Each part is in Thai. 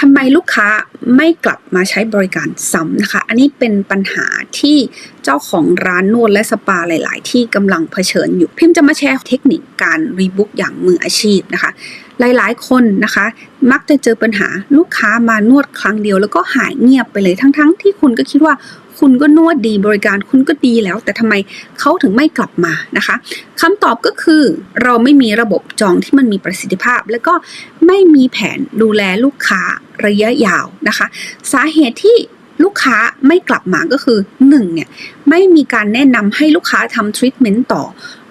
ทำไมลูกค้าไม่กลับมาใช้บริการซ้ำนะคะ อันนี้เป็นปัญหาที่เจ้าของร้านนวดและสปาหลาย ๆ ที่กำลังเผชิญอยู่ พิมพ์จะมาแชร์เทคนิคการรีบุ๊กอย่างมืออาชีพนะคะ หลาย ๆ คนนะคะ มักจะเจอปัญหาลูกค้ามานวดครั้งเดียว แล้วก็หายเงียบไปเลยทั้ง ๆ ที่คุณก็คิดว่า คุณก็นวดดีบริการคุณก็ดีแล้ว แต่ทำไมเขาถึงไม่กลับมานะคะคำตอบก็คือเราไม่มีระบบจองที่มันมีประสิทธิภาพ แล้วก็ไม่มีแผนดูแลลูกค้าระยะยาวนะคะ สาเหตุที่ลูกค้าไม่กลับมาก็คือ1เนี่ยไม่มีการแนะนำให้ลูกค้าทำทรีทเมนต์ต่อ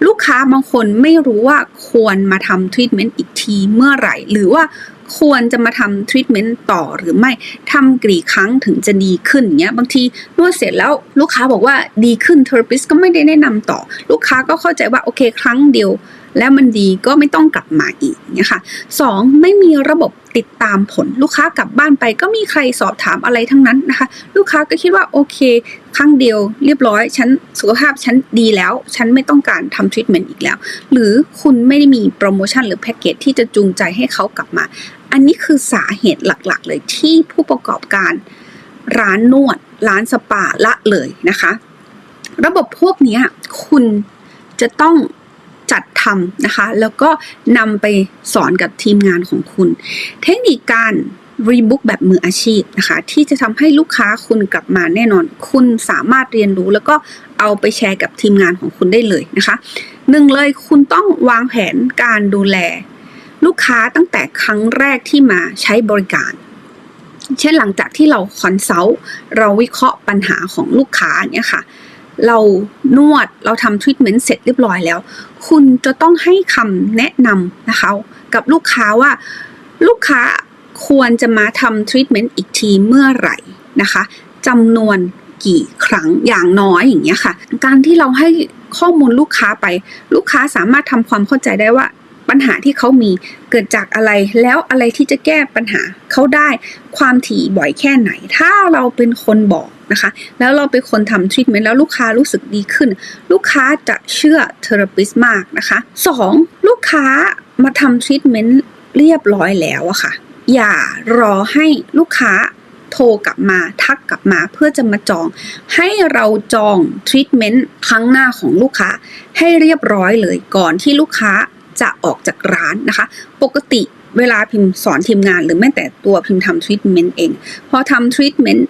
ลูกค้าบางคนไม่รู้ว่าควรมาทำทรีทเมนต์อีกทีเมื่อไหร่ หรือว่า ควรจะมาทำทรีทเมนต์ต่อหรือไม่ทำกี่ครั้งถึงจะดีขึ้นเงี้ยบางทีนวดเสร็จแล้วลูกค้าบอกว่าดีขึ้นเทอร์ปิสก็ไม่ได้แนะนำต่อ ลูกค้าก็เข้าใจว่าโอเคครั้งเดียว แล้วมันดีก็ไม่ต้องกลับมาอีกเนี่ยค่ะสองไม่มีระบบติดตามผลลูกค้ากลับบ้านไปก็มีใครสอบถามอะไรทั้งนั้นนะคะ ลูกค้าก็คิดว่าโอเค ครั้งเดียวเรียบร้อย ฉันสุขภาพฉันดีแล้ว ฉันไม่ต้องการทำทรีทเมนต์อีกแล้ว หรือคุณไม่ได้มีโปรโมชั่นหรือแพ็กเกจที่จะจูงใจให้เขากลับมา อันนี้คือสาเหตุหลักๆ เลยที่ผู้ประกอบการร้านนวด ร้านสปาละเลยนะคะ ระบบพวกนี้คุณจะต้องจัดทำนะคะ แล้วก็นำไปสอนกับทีมงานของคุณ เทคนิคการรีบุ๊กแบบมืออาชีพนะคะ ที่จะทำให้ลูกค้าคุณกลับมาแน่นอน คุณสามารถเรียนรู้แล้วก็เอาไปแชร์กับทีมงานของคุณได้เลยนะคะหนึ่งเลยคุณต้องวางแผนการดูแล ลูกค้าตั้งแต่ครั้งแรกที่มาใช้บริการ เช่นหลังจากที่เราคอนซัลท์เราวิเคราะห์ปัญหาของลูกค้าเนี่ยค่ะ เรานวดเราทำทรีทเมนต์เสร็จเรียบร้อยแล้ว คุณจะต้องให้คำแนะนำนะคะ กับลูกค้าว่าลูกค้าควรจะมาทำทรีทเมนต์อีกทีเมื่อไหร่นะคะจำนวนกี่ครั้งอย่างน้อยอย่างเงี้ยค่ะ การที่เราให้ข้อมูลลูกค้าไป ลูกค้าสามารถทำความเข้าใจได้ว่า ปัญหาที่เขามีเกิดจากอะไร แล้วอะไรที่จะแก้ปัญหาเขาได้ความถี่บ่อยแค่ไหน ถ้าเราเป็นคนบอกนะคะ แล้วเราเป็นคนทำทรีทเมนต์แล้วลูกค้ารู้สึกดีขึ้น ลูกค้าจะเชื่อเทอราปิสมากนะคะ 2. ลูกค้ามาทำทรีทเมนต์เรียบร้อยแล้วอะค่ะ อย่ารอให้ลูกค้าโทรกลับมาทักกลับมาเพื่อจะมาจอง ให้เราจองทรีทเมนต์ครั้งหน้าของลูกค้าให้เรียบร้อยเลยก่อนที่ลูกค้า จะออกจากร้านนะคะ ปกติเวลาพิมพ์สอนทีมงาน หรือแม้แต่ตัวพิมพ์ทำทรีทเมนต์เอง พอทำทรีทเมนต์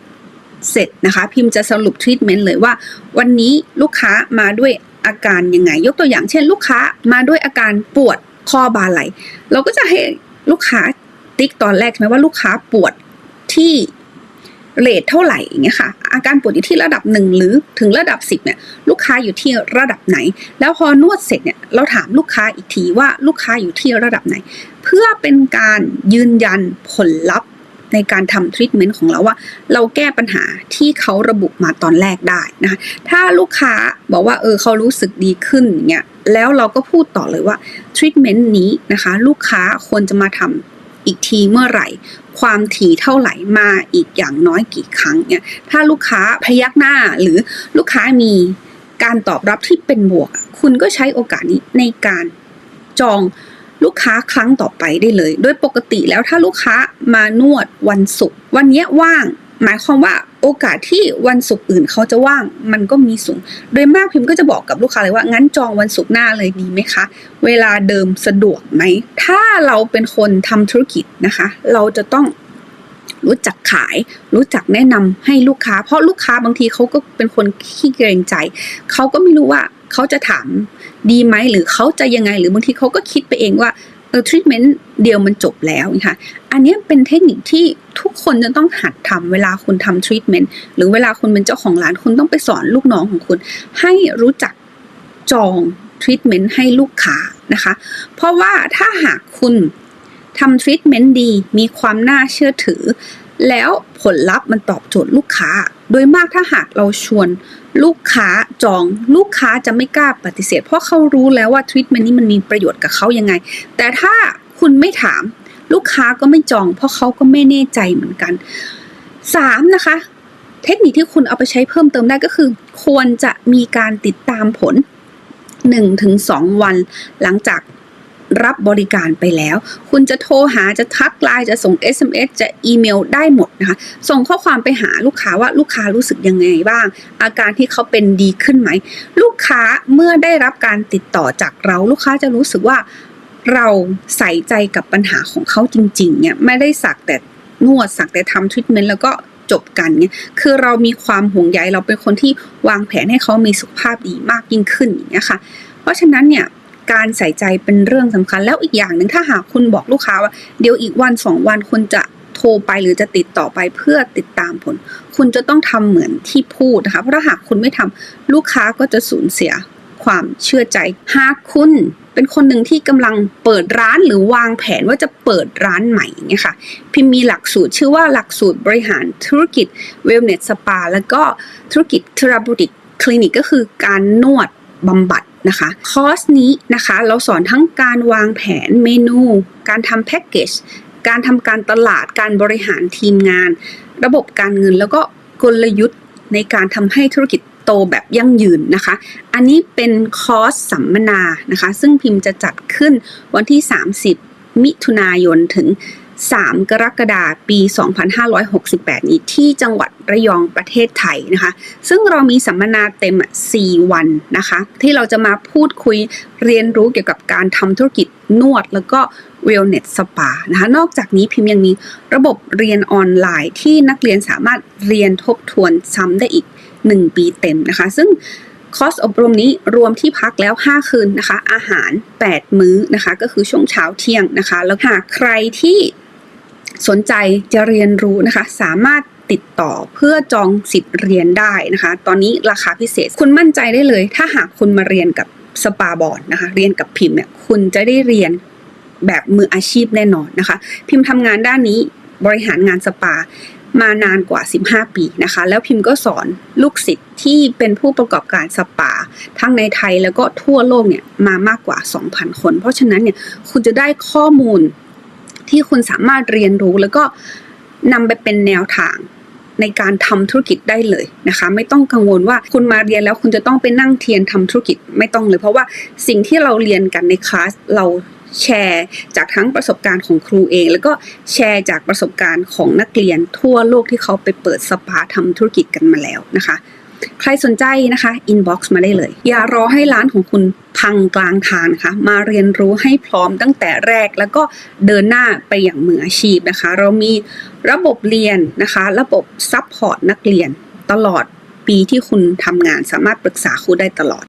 เสร็จนะคะ พิมพ์จะสรุปทรีทเมนต์เลยว่า วันนี้ลูกค้ามาด้วยอาการยังไง ยกตัวอย่างเช่น ลูกค้ามาด้วยอาการปวดคอบาไหล เราก็จะให้ลูกค้าติ๊กตอนแรกใช่ไหมว่าลูกค้าปวดที่ เรทเท่าไหร่อย่างเงี้ยค่ะ อาการปวดอยู่ที่ระดับหนึ่งหรือถึงระดับสิบเนี่ยลูกค้าอยู่ที่ระดับไหน แล้วพอนวดเสร็จเนี่ยเราถามลูกค้าอีกทีว่าลูกค้าอยู่ที่ระดับไหน เพื่อเป็นการยืนยันผลลัพธ์ในการทำทรีทเมนต์ของเราว่า เราแก้ปัญหาที่เขาระบุมาตอนแรกได้นะคะถ้าลูกค้าบอกว่าเออเขารู้สึกดีขึ้นอย่างเงี้ยแล้วเราก็พูดต่อเลยว่าทรีทเมนต์นี้นะคะลูกค้าควรจะมาทำ อีกทีเมื่อไหร่ ความถี่เท่าไหร่มาอีกอย่างน้อยกี่ครั้งเนี่ยถ้าลูกค้าพยักหน้าหรือลูกค้ามีการตอบรับที่เป็นบวก คุณก็ใช้โอกาสนี้ในการจองลูกค้าครั้งต่อไปได้เลย โดยปกติแล้วถ้าลูกค้ามานวดวันศุกร์วันนี้ว่าง หมายความว่า โอกาสที่วันศุกร์อื่นเขาจะว่างมันก็มีสูง โดยมากพิมพ์ก็จะบอกกับลูกค้าเลยว่างั้นจองวันศุกร์หน้าเลยดีไหมคะ เวลาเดิมสะดวกไหม ถ้าเราเป็นคนทำธุรกิจนะคะ เราจะต้องรู้จักขาย รู้จักแนะนำให้ลูกค้า เพราะลูกค้าบางทีเขาก็เป็นคนขี้เกรงใจ เขาก็ไม่รู้ว่าเขาจะถามดีไหมหรือเขาจะยังไงหรือบางทีเขาก็คิดไปเองว่า เออทรีทเมนต์เดียวมันจบแล้วนะคะอันนี้เป็นเทคนิคที่ทุกคนจะต้องหัดทำเวลาคุณทำทรีทเมนต์หรือเวลาคุณเป็นเจ้าของร้านคุณต้องไปสอนลูกน้องของคุณ ให้รู้จักจองทรีทเมนต์ให้ลูกค้านะคะ เพราะว่าถ้าหากคุณทำทรีทเมนต์ดีมีความน่าเชื่อถือ แล้วผลลัพธ์มันตอบโจทย์ลูกค้า โดยมากถ้าหากเราชวนลูกค้าจองลูกค้าจะไม่กล้าปฏิเสธ เพราะเขารู้แล้วว่าทรีทเมนต์นี้มันมีประโยชน์กับเขายังไง แต่ถ้าคุณไม่ถาม ลูกค้าก็ไม่จอง เพราะเขาก็ไม่แน่ใจเหมือนกันสามนะคะ เทคนิคที่คุณเอาไปใช้เพิ่มเติมได้ก็คือ ควรจะมีการติดตามผล 1-2 วันหลังจาก รับบริการไปแล้ว คุณจะโทรหาจะทักไลน์จะส่ง SMS จะอีเมลได้หมดนะคะ ส่งข้อความไปหาลูกค้าว่าลูกค้ารู้สึกยังไงบ้าง อาการที่เขาเป็นดีขึ้นไหม ลูกค้าเมื่อได้รับการติดต่อจากเราลูกค้าจะรู้สึกว่าเราใส่ใจกับปัญหาของเขาจริงๆเนี่ยไม่ได้สักแต่นวดสักแต่ทำทรีทเมนต์แล้วก็จบกันเนี่ยคือเรามีความห่วงใยเราเป็นคนที่วางแผนให้เขามีสุขภาพดีมากยิ่งขึ้นอย่างเงี้ยค่ะ เพราะฉะนั้นเนี่ย การใส่ใจเป็นเรื่องสำคัญ แล้วอีกอย่างหนึ่งถ้าหากคุณบอกลูกค้าว่า เดี๋ยวอีกวันสองวันคุณจะโทรไปหรือจะติดต่อไปเพื่อติดตามผล คุณจะต้องทำเหมือนที่พูดนะคะเพราะถ้าหากคุณไม่ทำลูกค้าก็จะสูญเสียความเชื่อใจ หากคุณเป็นคนหนึ่งที่กำลังเปิดร้านหรือวางแผนว่าจะเปิดร้านใหม่เนี่ยค่ะ พิมมีหลักสูตรชื่อว่าหลักสูตรบริหารธุรกิจ Wellness Spa แล้วก็ธุรกิจ Therapeutic Clinic ก็คือการนวดบำบัด นะคะคอร์สนี้นะคะเราสอนทั้งการวางแผนเมนู การทำแพ็กเกจการทำการตลาดการบริหารทีมงาน ระบบการเงินแล้วก็กลยุทธ์ในการทำให้ธุรกิจโตแบบยั่งยืนนะคะ อันนี้เป็นคอร์สสัมมนานะคะ ซึ่งพิมพ์จะจัดขึ้นวันที่ 30 มิถุนายนถึง 3 กรกฎาคมปี 2568 นี้ที่จังหวัดระยองประเทศไทยนะคะ ซึ่งเรามีสัมมนาเต็มอะ4วันนะคะ ที่เราจะมาพูดคุยเรียนรู้เกี่ยวกับการทำธุรกิจนวดแล้วก็ Wellness Spa นะคะ นอกจากนี้พิมพ์ยังมีระบบเรียนออนไลน์ที่นักเรียนสามารถเรียนทบทวนซ้ำได้อีก 1 ปีเต็มนะคะ ซึ่งคอร์สอบรมนี้รวมที่พักแล้ว 5 คืนนะคะ อาหาร 8 มื้อนะคะ ก็คือช่วงเช้าเที่ยงนะคะ แล้วหากใครที่ สนใจจะเรียนรู้นะคะ สามารถติดต่อเพื่อจองสิทธิ์เรียนได้นะคะ ตอนนี้ราคาพิเศษคุณมั่นใจได้เลย ถ้าหากคุณมาเรียนกับสปาบอร์ดนะคะ เรียนกับพิมพ์เนี่ยคุณจะได้เรียนแบบมืออาชีพแน่นอนนะคะ พิมพ์ทำงานด้านนี้บริหารงานสปามานานกว่า 15 ปีนะคะ แล้วพิมพ์ก็สอนลูกศิษย์ที่เป็นผู้ประกอบการสปา ทั้งในไทยแล้วก็ทั่วโลกเนี่ยมามากกว่า 2,000 คน เพราะฉะนั้นเนี่ยคุณจะได้ข้อมูล ที่คุณสามารถเรียนรู้แล้วก็นำไปเป็นแนวทางในการทำธุรกิจได้เลยนะคะ ไม่ต้องกังวลว่าคุณมาเรียนแล้วคุณจะต้องไปนั่งเทียนทำธุรกิจไม่ต้องเลย เพราะว่าสิ่งที่เราเรียนกันในคลาสเราแชร์จากทั้งประสบการณ์ของครูเอง แล้วก็แชร์จากประสบการณ์ของนักเรียนทั่วโลกที่เขาไปเปิดสปาทำธุรกิจกันมาแล้วนะคะ ใครสนใจนะคะอินบ็อกซ์มาได้เลย อย่ารอให้ร้านของคุณ พังกลางทางค่ะ มาเรียนรู้ให้พร้อมตั้งแต่แรกแล้วก็เดินหน้าไปอย่างมืออาชีพนะคะ เรามีระบบเรียนนะคะ ระบบซัพพอร์ตนักเรียนตลอดปีที่คุณทำงานสามารถปรึกษาครูได้ตลอด